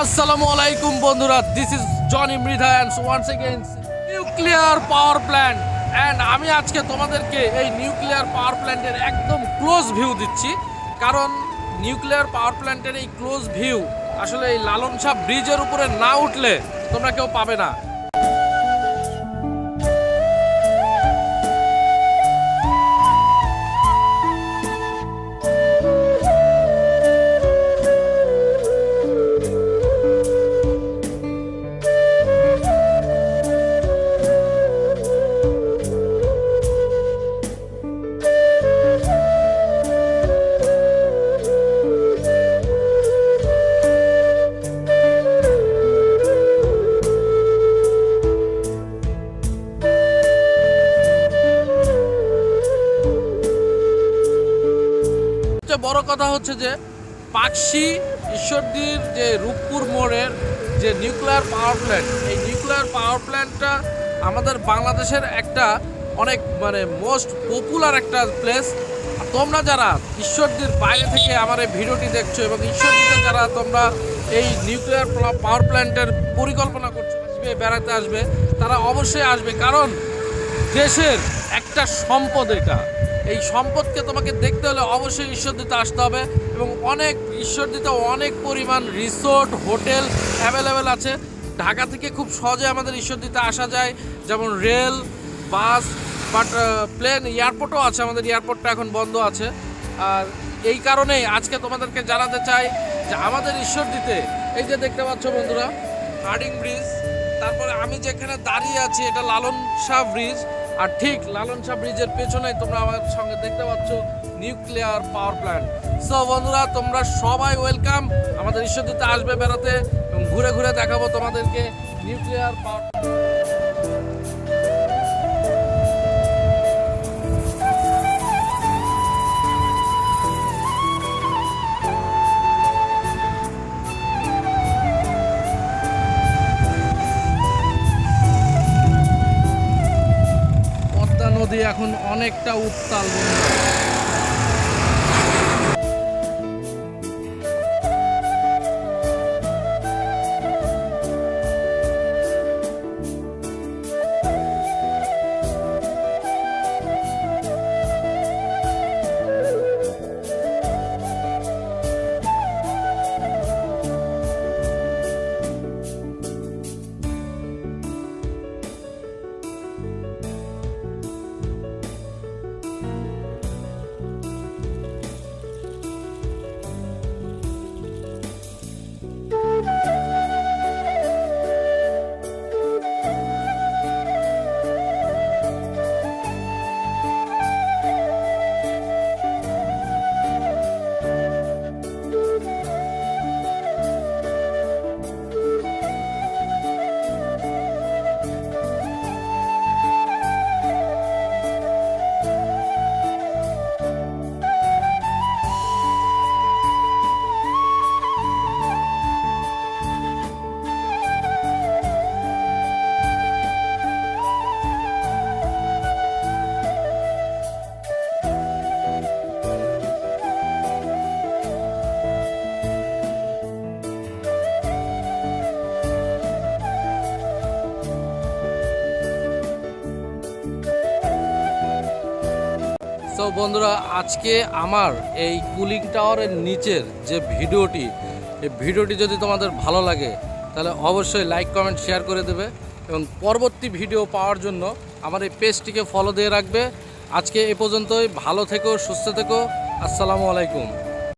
আসসালামু আলাইকুম বন্ধুরা this is Johnny Mridha and once again nuclear power plant and আমি আজকে তোমাদেরকে এই নিউক্লিয়ার পাওয়ার প্ল্যান্টের একদম ক্লোজ ভিউ দিচ্ছি। কারণ নিউক্লিয়ার পাওয়ার প্ল্যান্টের এই ক্লোজ ভিউ আসলে এই লালন ব্রিজের উপরে না উঠলে তোমরা কেউ পাবে না। সবচেয়ে বড় কথা হচ্ছে যে পাকশি ঈশ্বরদীর যে রূপপুর মোড়ের যে নিউক্লিয়ার পাওয়ার প্ল্যান্ট, এই নিউক্লিয়ার পাওয়ার প্ল্যান্টটা আমাদের বাংলাদেশের একটা অনেক মানে মোস্ট পপুলার একটা প্লেস। তোমরা যারা ঈশ্বরদীর বাইরে থেকে আমার এই ভিডিওটি দেখছ এবং ঈশ্বরদীতে যারা তোমরা এই নিউক্লিয়ার পাওয়ার প্ল্যান্টের পরিকল্পনা করছ, আসবে, বেড়াতে আসবে, তারা অবশ্যই আসবে। কারণ দেশের একটা সম্পদ এটা। এই সম্পদকে তোমাকে দেখতে হলে অবশ্যই ঈশ্বরদীতে আসতে হবে এবং অনেক ঈশ্বরদীতে অনেক পরিমাণ রিসোর্ট, হোটেল অ্যাভেলেবেল আছে। ঢাকা থেকে খুব সহজে আমাদের ঈশ্বরদীতে আসা যায়। যেমন রেল, বাস, বাট প্লেন, এয়ারপোর্টও আছে, আমাদের এয়ারপোর্টটা এখন বন্ধ আছে। আর এই কারণেই আজকে তোমাদেরকে জানাতে চাই যে আমাদের ঈশ্বরদীতে এই যে দেখতে পাচ্ছ বন্ধুরা, হার্ডিং ব্রিজ, তারপরে আমি যেখানে দাঁড়িয়ে আছি এটা লালন শাহ ব্রিজ। আর ঠিক লালন শাহ ব্রিজের পেছনে তোমরা আমাদের সঙ্গে দেখতে পাচ্ছ নিউক্লিয়ার পাওয়ার প্ল্যান্ট। সো বন্ধুরা, তোমরা সবাই ওয়েলকাম। আমাদের ঈশ্বরদীতে আসবে বেড়াতে এবং ঘুরে ঘুরে দেখাবো তোমাদেরকে নিউক্লিয়ার পাওয়ার নদী এখন অনেকটা উত্তাল বন্ধুরা। তো বন্ধুরা, আজকে আমার এই কুলিং টাওয়ারের নিচের যে ভিডিওটি, এই ভিডিওটি যদি তোমাদের ভালো লাগে, তাহলে অবশ্যই লাইক, কমেন্ট, শেয়ার করে দেবে এবং পরবর্তী ভিডিও পাওয়ার জন্য আমার এই পেজটিকে ফলো দিয়ে রাখবে। আজকে এ পর্যন্তই, ভালো থেকো, সুস্থ থেকো, আসসালামু আলাইকুম।